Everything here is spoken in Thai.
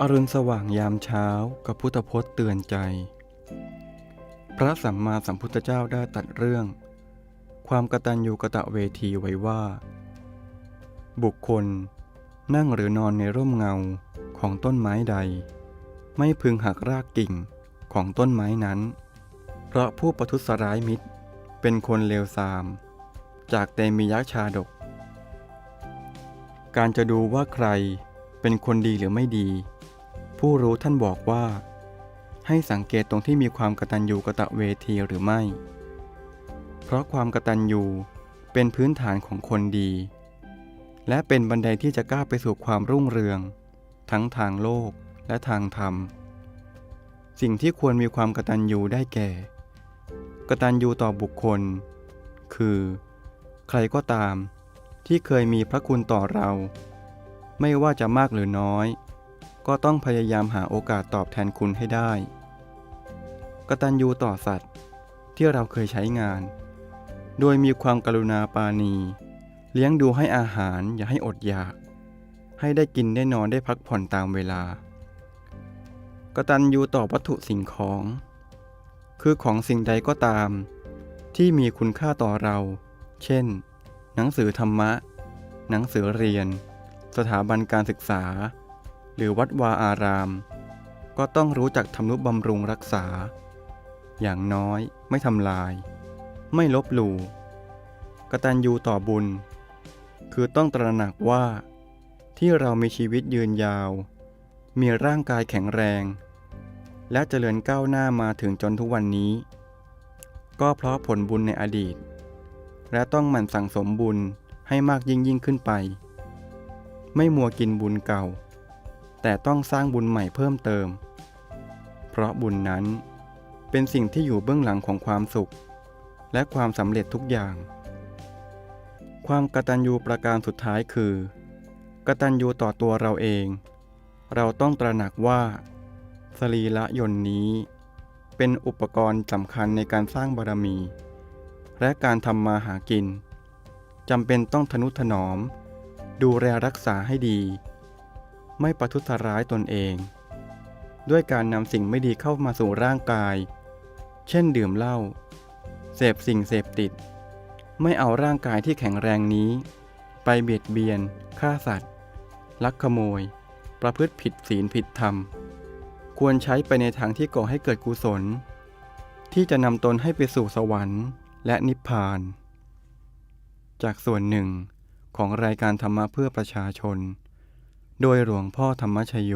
อรุณสว่างยามเช้ากับพุทธพจน์เตือนใจ พระสัมมาสัมพุทธเจ้าได้ตัดเรื่อง ความกตัญญูกะตะเวทีไว้ว่า บุคคล นั่งหรือนอนในร่มเงาของต้นไม้ใด ไม่พึงหักรากกิ่งของต้นไม้นั้น เพราะผู้ประทุษร้ายมิตรเป็นคนเลวทราม จากเตมียักษ์ชาดก การจะดูว่าใครเป็นคนดีหรือไม่ดี ผู้รู้ท่านบอกว่า ให้สังเกตตรงที่มีความกตัญญูกะตะเวทีหรือไม่ เพราะความกตัญญูเป็นพื้นฐานของคนดี และเป็นบันไดที่จะก้าวไปสู่ความรุ่งเรือง ทั้งทางโลกและทางธรรม สิ่งที่ควรมีความกตัญญูได้แก่ กตัญญูต่อบุคคล คือ ใครก็ตามที่เคยมีพระคุณต่อเรา ไม่ว่าจะมากหรือน้อย ก็ต้องพยายามหาโอกาสตอบแทนคุณให้ได้ กตัญญูต่อสัตว์ ที่เราเคยใช้งาน โดยมีความกรุณาปาณีเลี้ยงดูให้อาหารอย่าให้อดอยาก ให้ได้กินได้นอนได้พักผ่อนตามเวลา กตัญญูต่อวัตถุสิ่งของ คือของสิ่งใดก็ตาม ที่มีคุณค่าต่อเรา เช่น หนังสือธรรมะ หนังสือเรียน สถาบันการศึกษา หรือวัดวาอาราม ก็ต้องรู้จักทำนุบำรุงรักษา อย่างน้อยไม่ทำลาย ไม่ลบหลู่กตัญญูต่อบุญ คือต้องตระหนักว่า ที่เรามีชีวิตยืนยาว มีร่างกายแข็งแรง และเจริญก้าวหน้ามาถึงจนทุกวันนี้ ก็เพราะผลบุญในอดีต และต้องหมั่นสั่งสมบุญให้มากยิ่งยิ่งขึ้นไป ไม่มัวกินบุญเก่า แต่ต้องสร้างบุญใหม่เพิ่มเติม เพราะบุญนั้นเป็นสิ่งที่อยู่เบื้องหลังของความสุข และความสำเร็จทุกอย่าง ความกตัญญูประการสุดท้ายคือ กตัญญูต่อตัวเราเอง เราต้องตระหนักว่า สรีระยนต์นี้ เป็นอุปกรณ์สำคัญในการสร้างบารมี และการทำมาหากินจำเป็นต้องทนุถนอม ดูแลรักษาให้ดี ไม่ประทุษร้ายตนเอง ด้วยการนำสิ่งไม่ดีเข้ามาสู่ร่างกาย เช่นดื่มเหล้าเสพสิ่งเสพติด ไม่เอาร่างกายที่แข็งแรงนี้ ไปเบียดเบียนฆ่าสัตว์ ลักขโมย ประพฤติผิดศีลผิดธรรม ควรใช้ไปในทางที่ก่อให้เกิดกุศล ที่จะนำตนให้ไปสู่สวรรค์และนิพพาน จากส่วนหนึ่งของรายการธรรมะเพื่อประชาชน โดยหลวงพ่อธรรมชโย